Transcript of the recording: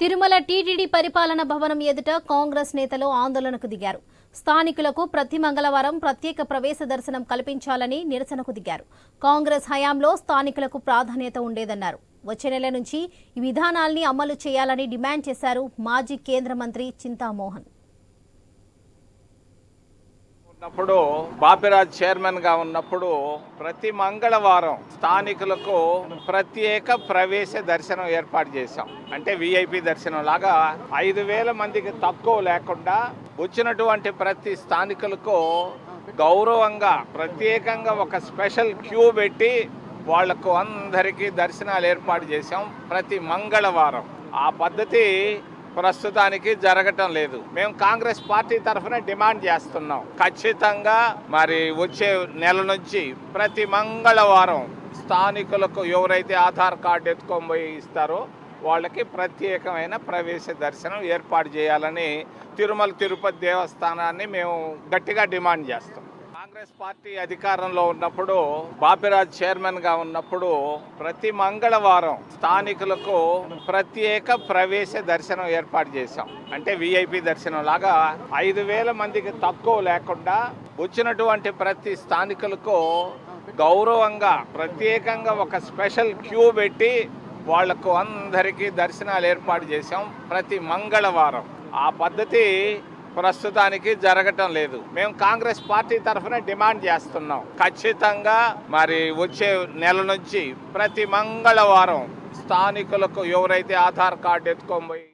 Tirumala TTD పరిపాలన భవనం ఎదుట కాంగ్రెస్ నేతలు ఆందోళనకు దిగారు. స్థానికులకు ప్రతి మంగళవారం ప్రత్యేక ప్రవేశ దర్శనం కల్పించాలని నిరసనకు దిగారు. కాంగ్రెస్ హయాంలో స్థానికులకు ప్రాధాన్యత ఉండేదన్నారు. వచ్చే నెల నుంచి ఈ విధానాల్ని అమలు చేయాలని డిమాండ్ చేశారు మాజీ కేంద్ర మంత్రి చింతామోహన్. ఉన్నప్పుడు బాపిరాజ్ చైర్మన్గా ఉన్నప్పుడు ప్రతి మంగళవారం స్థానికులకు ప్రత్యేక ప్రవేశ దర్శనం ఏర్పాటు చేశాం. అంటే విఐపి దర్శనం లాగా ఐదు వేల మందికి తక్కువ లేకుండా వచ్చినటువంటి ప్రతి స్థానికులకు గౌరవంగా ప్రత్యేకంగా ఒక స్పెషల్ క్యూ పెట్టి వాళ్ళకు అందరికీ దర్శనాలు ఏర్పాటు చేశాం ప్రతి మంగళవారం. ఆ పద్ధతి ప్రస్తుతానికి జరగటం లేదు. మేము కాంగ్రెస్ పార్టీ తరఫున డిమాండ్ చేస్తున్నాం. ఖచ్చితంగా మరి వచ్చే నెల నుంచి ప్రతి మంగళవారం స్థానికులకు ఎవరైతే ఆధార్ కార్డు ఎత్తుకొని పోయి ఇస్తారో వాళ్ళకి ప్రత్యేకమైన ప్రవేశ దర్శనం ఏర్పాటు చేయాలని తిరుమల తిరుపతి దేవస్థానాన్ని మేము గట్టిగా డిమాండ్ చేస్తాం. కాంగ్రెస్ పార్టీ అధికారంలో ఉన్నప్పుడు బాపిరాజ్ చైర్మన్గా ఉన్నప్పుడు ప్రతి మంగళవారం స్థానికులకు ప్రత్యేక ప్రవేశ దర్శనం ఏర్పాటు చేశాం. అంటే విఐపి దర్శనం లాగా ఐదు వేల మందికి తక్కువ లేకుండా వచ్చినటువంటి ప్రతి స్థానికులకు గౌరవంగా ప్రత్యేకంగా ఒక స్పెషల్ క్యూ పెట్టి వాళ్ళకు అందరికీ దర్శనాలు ఏర్పాటు చేశాం ప్రతి మంగళవారం. ఆ పద్ధతి ప్రస్తుతానికి జరగటం లేదు. మేము కాంగ్రెస్ పార్టీ తరఫున డిమాండ్ చేస్తున్నాం. ఖచ్చితంగా మరి వచ్చే నెల నుంచి ప్రతి మంగళవారం స్థానికులకు ఎవరైతే ఆధార్ కార్డు ఎత్తుకొని